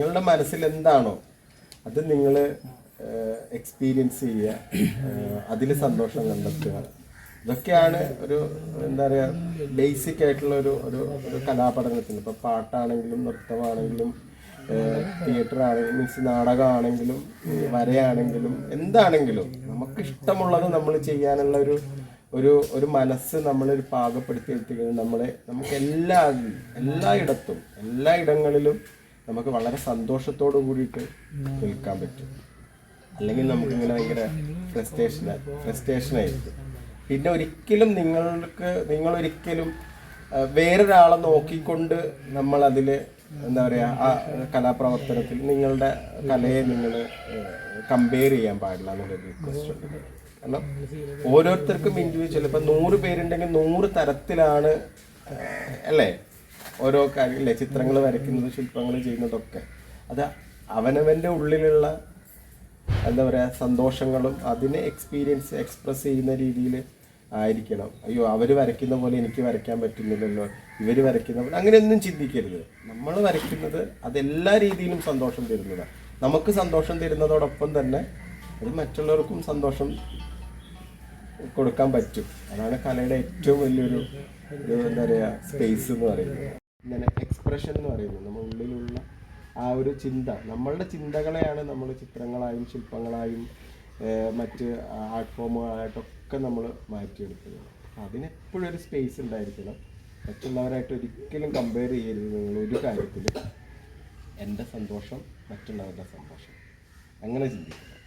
നിങ്ങളുടെ മനസ്സിൽ എന്താണോ അത് നിങ്ങൾ എക്സ്പീരിയൻസ് ചെയ്യുക അതിൽ സന്തോഷം കണ്ടെത്തുക. ഇതൊക്കെയാണ് ഒരു എന്താ പറയുക ബേസിക് ആയിട്ടുള്ള ഒരു ഒരു ഒരു കലാപഠനത്തിന്. ഇപ്പോൾ പാട്ടാണെങ്കിലും നൃത്തമാണെങ്കിലും തിയേറ്റർ ആണെങ്കിലും മീൻസ് നാടകമാണെങ്കിലും വരയാണെങ്കിലും എന്താണെങ്കിലും നമുക്ക് ഇഷ്ടമുള്ളത് നമ്മൾ ചെയ്യാനുള്ള ഒരു ഒരു ഒരു മനസ്സ് നമ്മളൊരു പാകപ്പെടുത്തി എടുത്തുകഴിഞ്ഞാൽ നമ്മളെ നമുക്ക് എല്ലാ എല്ലായിടത്തും എല്ലാ ഇടങ്ങളിലും നമുക്ക് വളരെ സന്തോഷത്തോടു കൂടിയിട്ട് നിൽക്കാൻ പറ്റും. അല്ലെങ്കിൽ നമുക്ക് ഇങ്ങനെ ഭയങ്കര ഫ്രസ്ട്രേഷൻ ഫ്രസ്ട്രേഷൻ ആയിരിക്കും. പിന്നെ ഒരിക്കലും നിങ്ങൾക്ക് നിങ്ങളൊരിക്കലും ഒരിക്കലും വേറൊരാളെ നോക്കിക്കൊണ്ട് നമ്മൾ അതിൽ എന്താ പറയുക ആ കലാപ്രവർത്തനത്തിൽ നിങ്ങളുടെ കലയെ നിങ്ങൾ കമ്പയർ ചെയ്യാൻ പാടില്ല എന്നുള്ളൊരു റിക്വസ്റ്റ് ഉണ്ട്. കാരണം ഓരോരുത്തർക്കും ഇൻഡിവിജ്വൽ ഇപ്പം നൂറ് പേരുണ്ടെങ്കിൽ നൂറ് തരത്തിലാണ് അല്ലേ? ഓരോ കാര്യമില്ലേ ചിത്രങ്ങൾ വരയ്ക്കുന്നത് ശില്പങ്ങൾ ചെയ്യുന്നതൊക്കെ. അത് അവനവന്റെ ഉള്ളിലുള്ള എന്താ പറയുക സന്തോഷങ്ങളും അതിനെ എക്സ്പീരിയൻസ് എക്സ്പ്രസ് ചെയ്യുന്ന രീതിയിൽ ആയിരിക്കണം. അയ്യോ അവർ വരയ്ക്കുന്ന പോലെ എനിക്ക് വരയ്ക്കാൻ പറ്റുന്നില്ലല്ലോ. ഇവർ വരയ്ക്കുന്ന പോലെ അങ്ങനെയൊന്നും ചിന്തിക്കരുത്. നമ്മൾ വരയ്ക്കുന്നത് അതെല്ലാ രീതിയിലും സന്തോഷം തരുന്നതാണ് നമുക്ക് സന്തോഷം തരുന്നതോടൊപ്പം തന്നെ അത് മറ്റുള്ളവർക്കും സന്തോഷം കൊടുക്കാൻ പറ്റും. അതാണ് കലയുടെ ഏറ്റവും വലിയൊരു എന്താ പറയുക സ്പേസ് എന്ന് പറയുന്നത്. ഇങ്ങനെ എക്സ്പ്രഷൻ എന്ന് പറയുന്നത് നമ്മുടെ ഉള്ളിലുള്ള ആ ഒരു ചിന്ത. നമ്മളുടെ ചിന്തകളെയാണ് നമ്മൾ ചിത്രങ്ങളായും ശില്പങ്ങളായും മറ്റ് ആർട്ട് ഫോമുകളായിട്ടൊക്കെ നമ്മൾ മാറ്റിയെടുക്കുന്നത്. അതിനെപ്പോഴും ഒരു സ്പേസ് ഉണ്ടായിരിക്കണം. മറ്റുള്ളവരായിട്ട് ഒരിക്കലും കമ്പയർ ചെയ്യരുത് നിങ്ങൾ ഒരു കാര്യത്തിലും. എന്റെ സന്തോഷം മറ്റുള്ളവരുടെ സന്തോഷം. അങ്ങനെ ചിന്തിക്കും